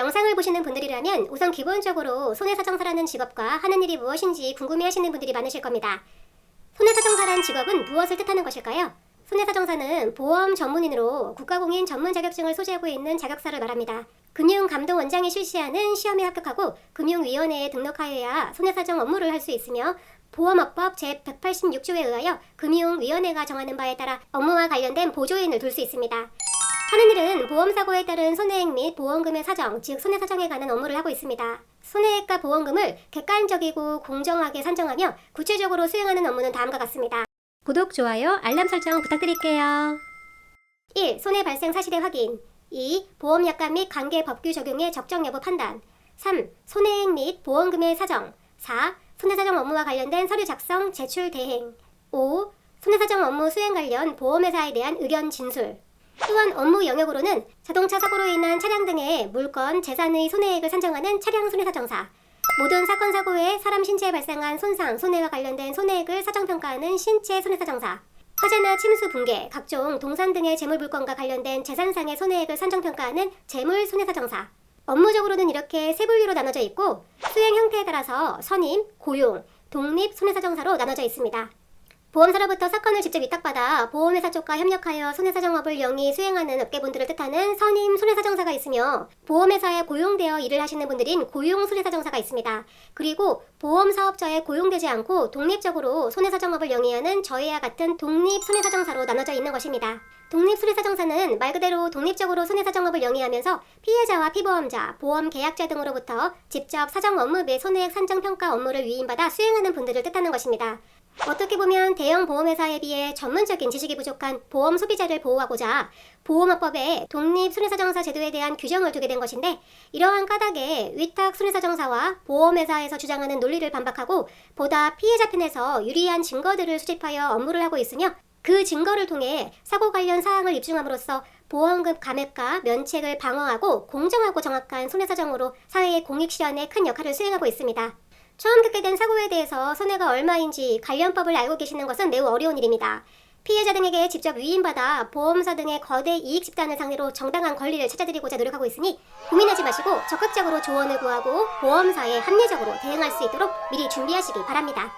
영상을 보시는 분들이라면 우선 기본적으로 손해사정사라는 직업과 하는 일이 무엇인지 궁금해하시는 분들이 많으실 겁니다. 손해사정사란 직업은 무엇을 뜻하는 것일까요? 손해사정사는 보험 전문인으로 국가공인 전문 자격증을 소지하고 있는 자격사를 말합니다. 금융감독원장이 실시하는 시험에 합격하고 금융위원회에 등록하여야 손해사정 업무를 할 수 있으며 보험업법 제186조에 의하여 금융위원회가 정하는 바에 따라 업무와 관련된 보조인을 둘 수 있습니다. 하는 일은 보험사고에 따른 손해액 및 보험금의 사정, 즉 손해사정에 관한 업무를 하고 있습니다. 손해액과 보험금을 객관적이고 공정하게 산정하며 구체적으로 수행하는 업무는 다음과 같습니다. 구독, 좋아요, 알람 설정 부탁드릴게요. 1. 손해 발생 사실의 확인 2. 보험약관 및 관계 법규 적용의 적정 여부 판단 3. 손해액 및 보험금의 사정 4. 손해사정 업무와 관련된 서류 작성, 제출 대행 5. 손해사정 업무 수행 관련 보험회사에 대한 의견 진술 또한 업무 영역으로는 자동차 사고로 인한 차량 등의 물건, 재산의 손해액을 산정하는 차량 손해사정사, 모든 사건 사고에 사람 신체에 발생한 손상, 손해와 관련된 손해액을 사정평가하는 신체 손해사정사, 화재나 침수, 붕괴, 각종 동산 등의 재물 물건과 관련된 재산상의 손해액을 산정평가하는 재물 손해사정사. 업무적으로는 이렇게 세 분류로 나눠져 있고 수행 형태에 따라서 선임, 고용, 독립 손해사정사로 나눠져 있습니다. 보험사로부터 사건을 직접 위탁받아 보험회사 쪽과 협력하여 손해사정업을 영위 수행하는 업계분들을 뜻하는 선임 손해사정사가 있으며 보험회사에 고용되어 일을 하시는 분들인 고용 손해사정사가 있습니다. 그리고 보험사업자에 고용되지 않고 독립적으로 손해사정업을 영위하는 저희와 같은 독립 손해사정사로 나눠져 있는 것입니다. 독립 손해사정사는 말 그대로 독립적으로 손해사정업을 영위하면서 피해자와 피보험자, 보험 계약자 등으로부터 직접 사정 업무 및 손해액 산정 평가 업무를 위임받아 수행하는 분들을 뜻하는 것입니다. 어떻게 보면 대형 보험회사에 비해 전문적인 지식이 부족한 보험 소비자를 보호하고자 보험업법에 독립 손해사정사 제도에 대한 규정을 두게 된 것인데 이러한 까닭에 위탁 손해사정사와 보험회사에서 주장하는 논리를 반박하고 보다 피해자 편에서 유리한 증거들을 수집하여 업무를 하고 있으며 그 증거를 통해 사고 관련 사항을 입증함으로써 보험금 감액과 면책을 방어하고 공정하고 정확한 손해사정으로 사회의 공익 실현에 큰 역할을 수행하고 있습니다. 처음 겪게 된 사고에 대해서 손해가 얼마인지 관련법을 알고 계시는 것은 매우 어려운 일입니다. 피해자 등에게 직접 위임받아 보험사 등의 거대 이익 집단을 상대로 정당한 권리를 찾아드리고자 노력하고 있으니 고민하지 마시고 적극적으로 조언을 구하고 보험사에 합리적으로 대응할 수 있도록 미리 준비하시기 바랍니다.